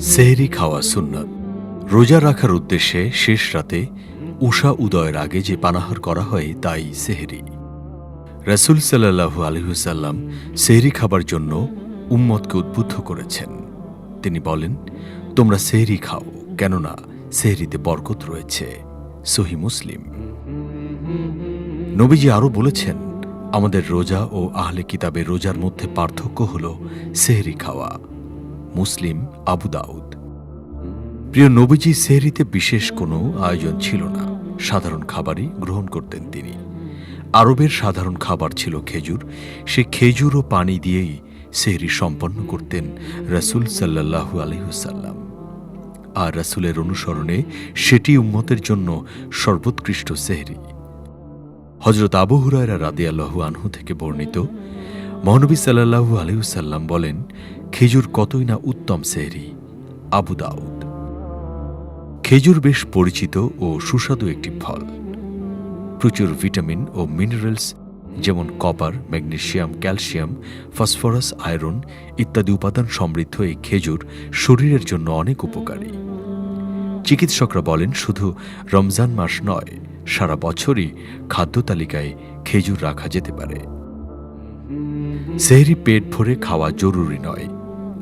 সেহরি খাওয়া সুন্নত। রোজা রাখার উদ্দেশ্যে শেষ রাতে উষা উদয়ের আগে যে পানাহার করা হয় তাই সেহরি। রাসুল সাল্লাহু আলহিসাল্লাম সেহরি খাবার জন্য উম্মতকে উদ্বুদ্ধ করেছেন। তিনি বলেন, তোমরা সেহরি খাও, কেননা সেহরিতে বরকত রয়েছে। সহি মুসলিম। নবীজি আরও বলেছেন, আমাদের রোজা ও আহলে কিতাবের রোজার মধ্যে পার্থক্য হল সেহরি খাওয়া। মুসলিম আবু দাউদ। প্রিয় নবীজি সেহরিতে বিশেষ কোনো আয়োজন ছিল না। সাধারণ খাবারই গ্রহণ করতেন তিনি। আরবের সাধারণ খাবার ছিল খেজুর। সে খেজুর ও পানি দিয়েই সেহরি সম্পন্ন করতেন রাসুল সাল্লাহু আলহিহসাল্লাম আর রাসুলের অনুসরণে সেটি উম্মতের জন্য সর্বোৎকৃষ্ট সেহরি। হজরত আবু হুরায়রা রাদি আল্লাহু আনহু থেকে বর্ণিত, মহানবী সাল্লাহু আলহিহসাল্লাম বলেন খেজুর কতই না উত্তম সেহরি, আবু দাউদ। খেজুর বেশ পরিচিত ও সুস্বাদু একটি ফল। প্রচুর ভিটামিন ও মিনারেলস যেমন copper magnesium calcium, phosphorus, iron ইত্যাদি উপাদান সমৃদ্ধ এই খেজুর শরীরের জন্য অনেক উপকারী। চিকিৎসকরা বলেন, শুধু রমজান মাস নয়, সারা বছরই খাদ্য তালিকায় খেজুর রাখা যেতে পারে। সেহরি পেট ভরে খাওয়া জরুরি নয়।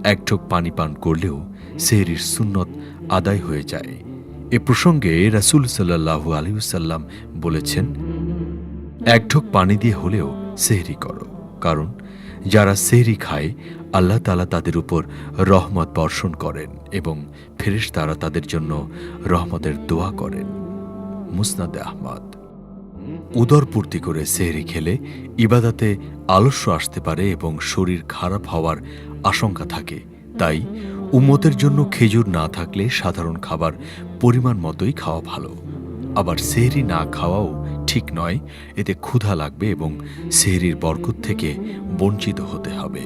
এক ঢোক পানি পান করলেও সেহরির সুন্নত আদায় হয়ে যায়। এ প্রসঙ্গে রাসুল সাল্লাহু আলহিসাল্লাম বলেছেন, এক ঢোক পানি দিয়ে হলেও সেহরি করো। কারণ যারা সেহরি খায়, আল্লাহ তালা তাদের উপর রহমত বর্ষণ করেন এবং ফেরেশ তারা তাদের জন্য রহমতের দোয়া করেন। মুসনাদে আহমদ। উদর পূর্তি করে সেহরি খেলে ইবাদাতে আলস্য আসতে পারে এবং শরীর খারাপ হওয়ার আশঙ্কা থাকে। তাই উম্মতের জন্য খেজুর না থাকলে সাধারণ খাবার পরিমাণ মতোই খাওয়া ভালো। আবার সেহরি না খাওয়াও ঠিক নয়, এতে ক্ষুধা লাগবে এবং সেহরির বরকত থেকে বঞ্চিত হতে হবে।